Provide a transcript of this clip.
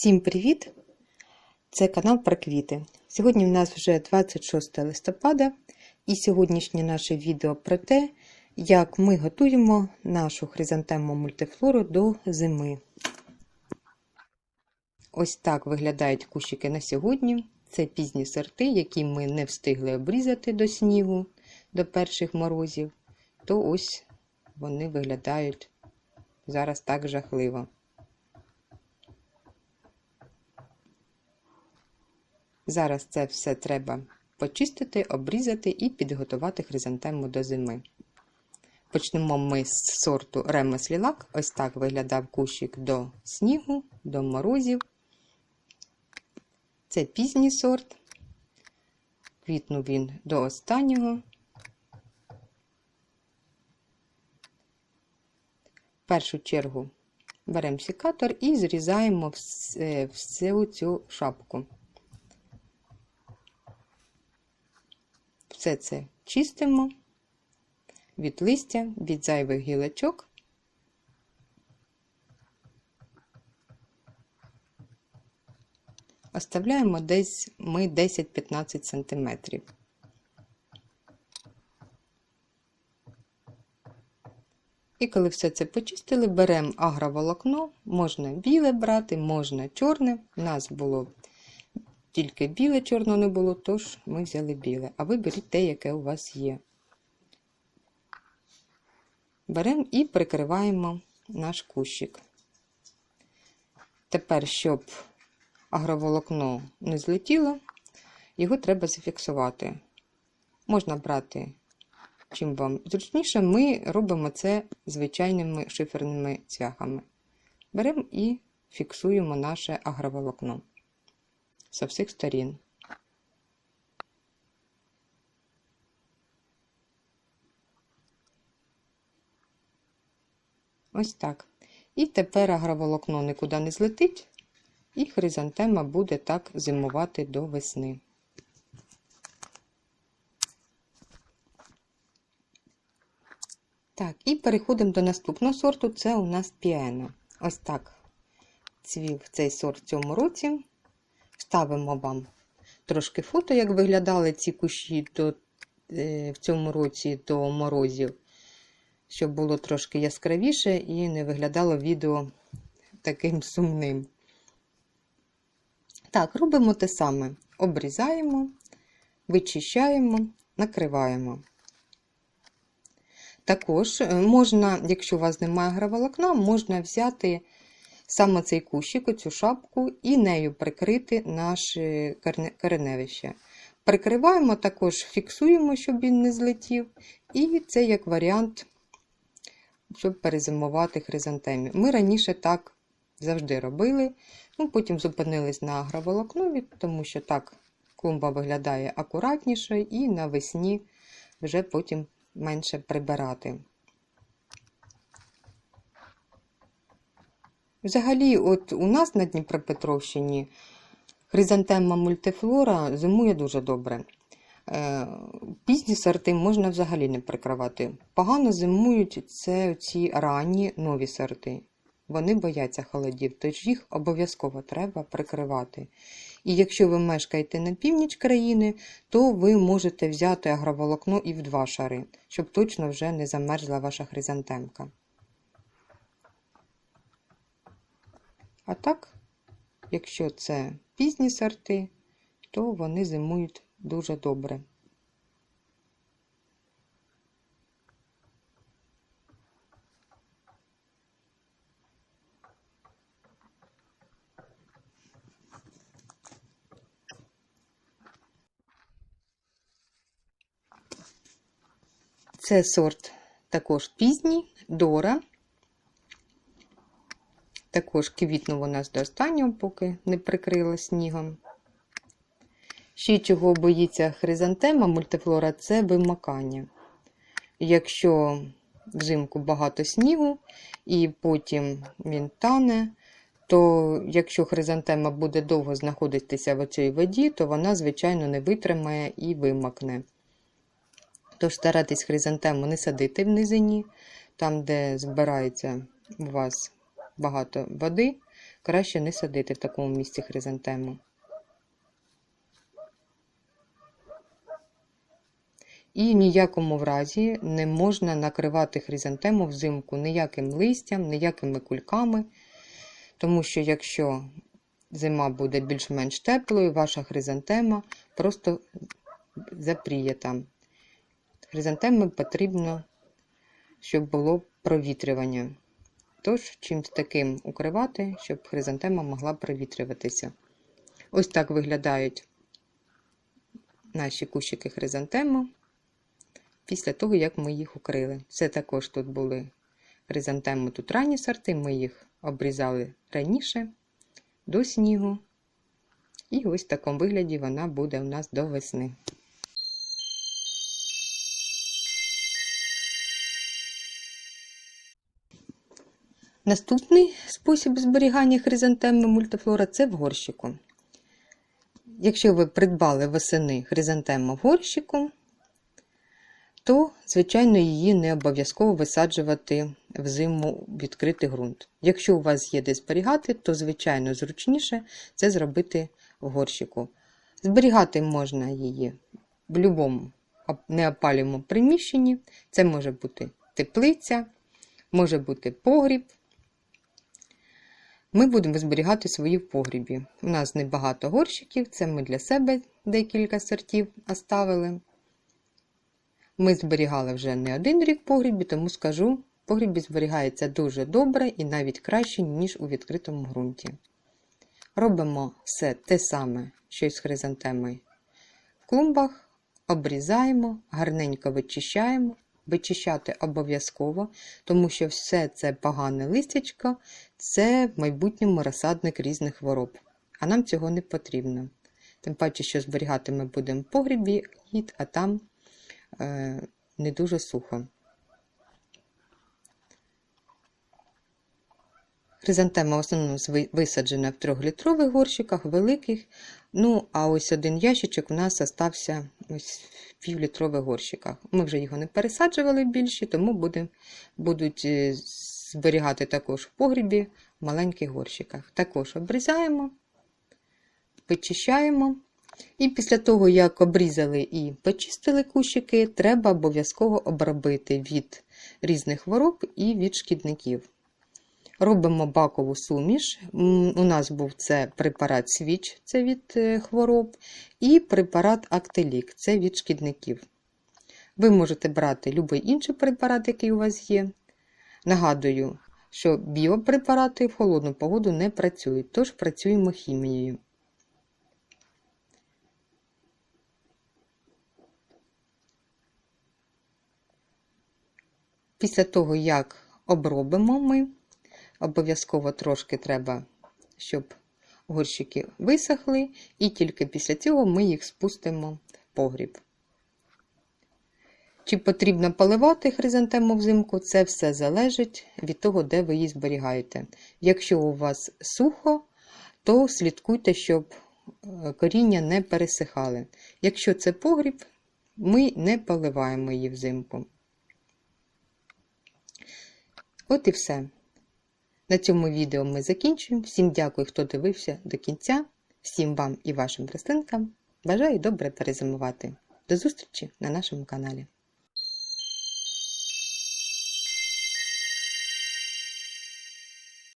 Всім привіт! Це канал про квіти. Сьогодні в нас вже 26 листопада, і сьогоднішнє наше відео про те, як ми готуємо нашу хризантему мультифлору до зими. Ось так виглядають кущики на сьогодні. Це пізні сорти, які ми не встигли обрізати до снігу, до перших морозів. То ось вони виглядають зараз так жахливо. Зараз це все треба почистити, обрізати і підготувати хризантему до зими. Почнемо ми з сорту Ремес Лілак. Ось так виглядав кущик до снігу, до морозів. Це пізній сорт. Квітнув він до останнього. В першу чергу беремо сікатор і зрізаємо всю цю шапку. Все це чистимо від листя, від зайвих гілочок. Оставляємо десь ми 10-15 см. І коли все це почистили, беремо агроволокно, можна біле брати, можна чорне. У нас було тільки біле, чорного не було, тож ми взяли біле. А ви беріть те, яке у вас є. Беремо і прикриваємо наш кущик. Тепер, щоб агроволокно не злетіло, його треба зафіксувати. Можна брати, чим вам зручніше, ми робимо це звичайними шиферними цвяхами. Беремо і фіксуємо наше агроволокно со всіх сторін. Ось так. І тепер агроволокно нікуди не злетить, і хризантема буде так зимувати до весни. Так, і переходимо до наступного сорту. Це у нас піена. Ось так цвів цей сорт в цьому році. Ставимо вам трошки фото, як виглядали ці кущі до, е, в цьому році до морозів, щоб було трошки яскравіше і не виглядало відео таким сумним. Так, робимо те саме: обрізаємо, вичищаємо, накриваємо. Також е, можна, якщо у вас немає граволокна, можна взяти саме цей кущик, оцю шапку, і нею прикрити наше кореневище. Прикриваємо, також фіксуємо, щоб він не злетів. І це як варіант, щоб перезимувати хризантемі. Ми раніше так завжди робили. Ну, Потім зупинились на агроволокнові, тому що так клумба виглядає акуратніше, і навесні вже потім менше прибирати. Взагалі, от у нас на Дніпропетровщині хризантема мультифлора зимує дуже добре. Е, пізні сорти можна взагалі не прикривати. Погано зимують це ці ранні нові сорти. Вони бояться холодів, тож їх обов'язково треба прикривати. І якщо ви мешкаєте на північ країни, то ви можете взяти агроволокно і в два шари, щоб точно вже не замерзла ваша хризантемка. А так, якщо це пізні сорти, то вони зимують дуже добре. Це сорт також пізній, дора. Також квітнув у нас до останнього, поки не прикрила снігом. Ще чого боїться хризантема мультифлора це вимакання. Якщо взимку багато снігу і потім він тане, то якщо хризантема буде довго знаходитися в цій воді, то вона, звичайно, не витримає і вимакне. Тож старайтесь хризантему не садити в низині, там, де збирається у вас багато води, краще не садити в такому місці хризантему. І ніякому разі не можна накривати хризантему взимку ніяким листям, ніякими кульками, тому що якщо зима буде більш-менш теплою, ваша хризантема просто запріє там. Хризантеми потрібно, щоб було провітрювання. Тож, чимсь таким укривати, щоб хризантема могла провітрюватися. Ось так виглядають наші кущики хризантеми після того, як ми їх укрили. Це також тут були хризантеми, тут ранні сорти, ми їх обрізали раніше до снігу. І ось в такому вигляді вона буде у нас до весни. Наступний спосіб зберігання хризантеми мультифлора це в горщику. Якщо ви придбали восени хризантему в горщику, то, звичайно, її не обов'язково висаджувати в відкритий ґрунт. Якщо у вас є де зберігати, то, звичайно, зручніше це зробити в горщику. Зберігати можна її в будь-якому неопалюваному приміщенні. Це може бути теплиця, може бути погріб. Ми будемо зберігати свої в погрібі. У нас небагато горщиків, це ми для себе декілька сортів оставили. Ми зберігали вже не один рік в погрібі, тому скажу, в погрібі зберігається дуже добре і навіть краще, ніж у відкритому ґрунті. Робимо все те саме, що й з хризантемою. В клумбах обрізаємо, гарненько вичищаємо. Вичищати обов'язково, тому що все це погане листячко це в майбутньому розсадник різних хвороб. А нам цього не потрібно. Тим паче, що зберігати ми будемо в погрібі, а там е, не дуже сухо. Хризантема в основному висаджена в трьохлітрових горщиках, великих. Ну, а ось один ящичок у нас остався ось півлітрових горщиках. Ми вже його не пересаджували більше, тому будем, будуть е, зберігати також в погрібі в маленьких горщиках. Також обрізаємо, вичищаємо. І після того, як обрізали і почистили кущики, треба обов'язково обробити від різних хвороб і від шкідників. Робимо бакову суміш. У нас був це препарат свіч, це від е, хвороб, і препарат Актелік це від шкідників. Ви можете брати будь-який інший препарат, який у вас є. Нагадую, що біопрепарати в холодну погоду не працюють, тож працюємо хімією. Після того, як обробимо ми, Обов'язково трошки треба, щоб горщики висохли, і тільки після цього ми їх спустимо в погріб. Чи потрібно поливати хризантему взимку, це все залежить від того, де ви її зберігаєте. Якщо у вас сухо, то слідкуйте, щоб е, коріння не пересихали. Якщо це погріб, ми не поливаємо її взимку. От і все. На цьому відео ми закінчуємо. Всім дякую, хто дивився до кінця. Всім вам і вашим рослинкам. Бажаю добре перезимувати. До зустрічі на нашому каналі.